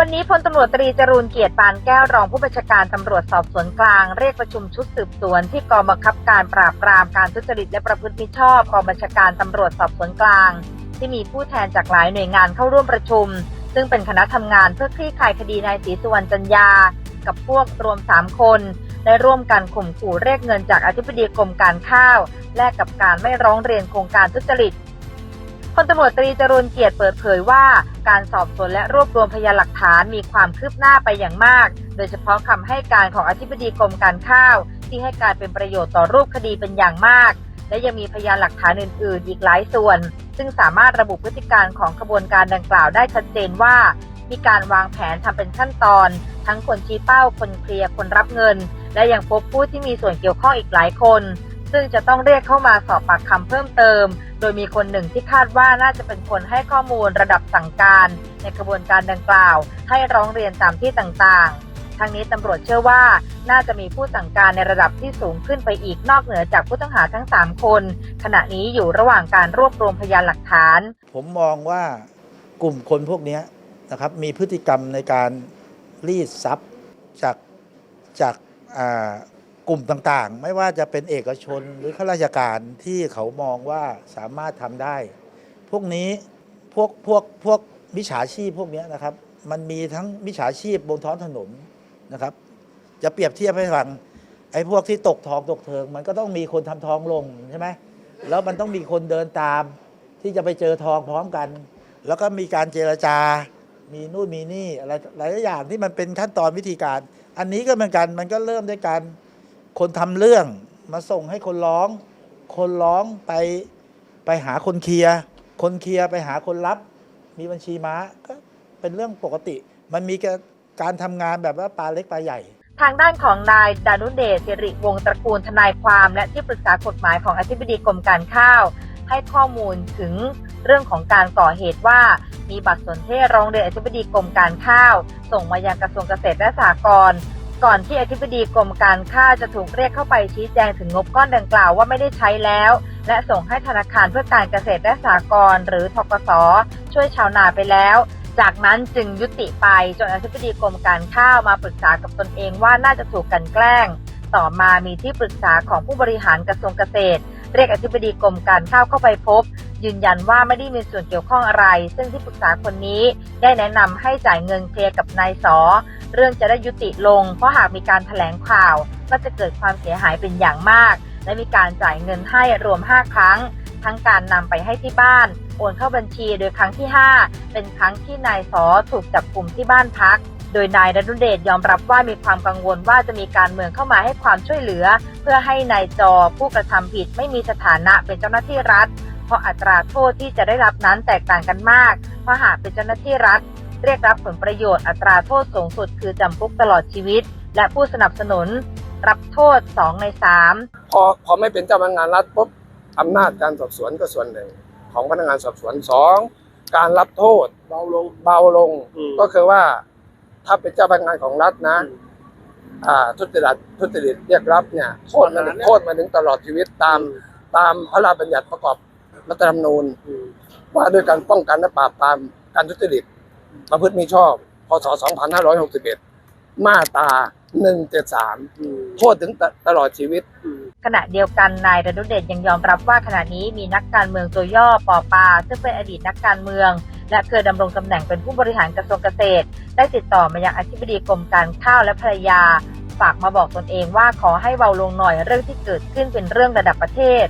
วันนี้พลตำรวจตรีจรูนเกียรติปานแก้วรองผู้บัญชาการตำรวจสอบสวนกลาง เรียกประชุมชุดสืบสวนที่กองบังคับการปราบปรามการทุจริตและประพฤติมิชอบกองบัญชาการตำรวจสอบสวนกลาง ที่มีผู้แทนจากหลายหน่วยงานเข้าร่วมประชุม ซึ่งเป็นคณะทำงานเพื่อคลี่คลายคดีนายศรีสุวรรณจันยา กับพวกรวม 3 คนได้ร่วมกันข่มขู่เรียกเงินจากอธิบดีกรมการข้าว แลกกับการไม่ร้องเรียนโครงการทุจริต พลตำรวจตรีจรูนเกียรติเปิดเผยว่า การสอบสวนและรวบรวมพยานหลักฐานมีความคืบหน้าไปอย่างมาก โดยเฉพาะคำให้การของอธิบดีกรมการข้าว ที่ให้การเป็นประโยชน์ต่อรูปคดีเป็นอย่างมาก และยังมีพยานหลักฐานอื่น ๆ อีกหลายส่วน ซึ่งสามารถระบุพฤติการของขบวนการดังกล่าวได้ชัดเจนว่า มีการวางแผนทำเป็นขั้นตอน ทั้งคนชี้เป้าคนเคลียร์คนรับเงิน และยังพบผู้ที่มีส่วนเกี่ยวข้องอีกหลายคน ซึ่งจะต้องเรียกเข้ามาสอบปากคำเพิ่มเติม โดยมีคนหนึ่งที่คาดว่าน่าจะเป็นคนให้ข้อมูลระดับสั่งการ ในกระบวนการดังกล่าว ให้ร้องเรียนตามที่ต่างๆทางนี้ตำรวจเชื่อว่าน่าจะมีผู้สั่งการในระดับที่สูงขึ้นไปอีกนอกเหนือจากผู้ต้องหาทั้ง 3 คน ขณะนี้อยู่ระหว่างการรวบรวมพยานหลักฐาน ผมมองว่ากลุ่มคนพวกนี้นะครับมีพฤติกรรมในการรีดทรัพย์จากจากอ่า กลุ่มต่างๆ ไม่ว่าจะเป็นเอกชนหรือข้าราชการที่เขามองว่าสามารถทำได้ พวกนี้พวกพวกพวกมิจฉาชีพพวกนี้นะครับ มันมีทั้งมิจฉาชีพบนท้องถนนนะครับ จะเปรียบเทียบให้ฟังไอ้พวกที่ตกทองตกเทิง มันก็ต้องมีคนทำทองลงใช่ไหมแล้วมันต้องมีคนเดินตาม ที่จะไปเจอทองพร้อมกัน แล้วก็มีการเจรจา มีนู่นมีนี่อะไรหลายอย่างที่มันเป็นขั้นตอนวิธีการ อันนี้ก็เหมือนกันมันก็เริ่มด้วยการ คนทำเรื่องมาส่งให้คนร้อง คนร้องไปไปหาคนเคลียร์คนเคลียร์ไปหาคนรับ มีบัญชีม้าก็เป็นเรื่องปกติ มันมีการทำงานแบบว่าปลาเล็กปลาใหญ่ทางด้านของนายดานุเดชสิริวงตระกูลทนายความและที่ปรึกษากฎหมายของอธิบดีกรมการข้าว ให้ข้อมูลถึงเรื่องของการก่อเหตุว่า มีบัตรสนเทศร้องเรียนอธิบดีกรมการข้าว ส่งมายังกระทรวงเกษตรและสหกรณ์ ก่อนที่อธิบดีกรมการข้าจะถูกเรียกเข้าไปชี้แจงถึงงบก้อนดังกล่าวว่าไม่ได้ใช้แล้ว และส่งให้ธนาคารเพื่อการเกษตรและสหกรณ์หรือทกสช่วยชาวนาไปแล้ว จากนั้นจึงยุติไปจนอธิบดีกรมการข้าวมาปรึกษากับตนเองว่าน่าจะถูกกันแกล้ง ต่อมามีที่ปรึกษาของผู้บริหารกระทรวงเกษตร เรียกอธิบดีกรมการข้าวเข้าไปพบ ยืนยันว่าไม่ได้มีส่วนเกี่ยวข้องอะไร ซึ่งที่ปรึกษาคนนี้ได้แนะนำให้จ่ายเงินเคลียร์กับนายสอ เรื่องจะได้ยุติลง เพราะหากมีการแถลงข่าว ก็จะเกิดความเสียหายเป็นอย่างมาก และมีการจ่ายเงินให้รวม 5 ครั้ง ทั้งการนำไปให้ที่บ้าน โอนเข้าบัญชีโดยครั้งที่ 5 เป็นครั้งที่นายสอถูกจับกลุ่มที่บ้านพัก โดยนายดนุเดชยอมรับว่ามีความกังวลว่าจะมีการเมืองเข้ามาให้ความช่วยเหลือ เพื่อให้นายจอผู้กระทำผิดไม่มีสถานะเป็นเจ้าหน้าที่รัฐ เพราะอัตราโทษที่จะได้รับนั้นแตกต่างกันมากเพราะหากเป็นเจ้าหน้าที่รัฐ เรียกรับผลประโยชน์อัตราโทษสูงสุดคือจำคุกตลอดชีวิต และผู้สนับสนุนรับโทษ 2 ใน 3 พอพอไม่เป็นเจ้าพนักงานรัฐปุ๊บอำนาจการสอบสวนก็ส่วนหนึ่ง ของพนักงานสอบสวนสองการรับโทษเบาลงเบาลงอืมก็คือว่าถ้าเป็นเจ้าพนักงานของรัฐนะอืมอ่าทุจริตทุจริตเรียกรับเนี่ยโทษมันประหารเนี่ยโทษมาถึงตลอดชีวิตตามตามพระราชบัญญัติประกอบรัฐธรรมนูญอืมว่าด้วยการป้องกันและปราบปรามการทุจริต ประพฤติมิชอบ พศ 2561 มาตรา 173อืมโทษถึงตตลอดชีวิต ขณะเดียวกันนายดนุเดชยังยอมรับว่าขณะนี้มีนักการเมืองตัวย่อปอปา ซึ่งเป็นอดีตนักการเมือง และเคยดำรงตำแหน่งเป็นผู้บริหารกระทรวงเกษตร ได้ติดต่อมายังอธิบดีกรมการข้าวและภรรยา ฝากมาบอกตนเองว่าขอให้เบาลงหน่อยเรื่องที่เกิดขึ้นเป็นเรื่องระดับประเทศ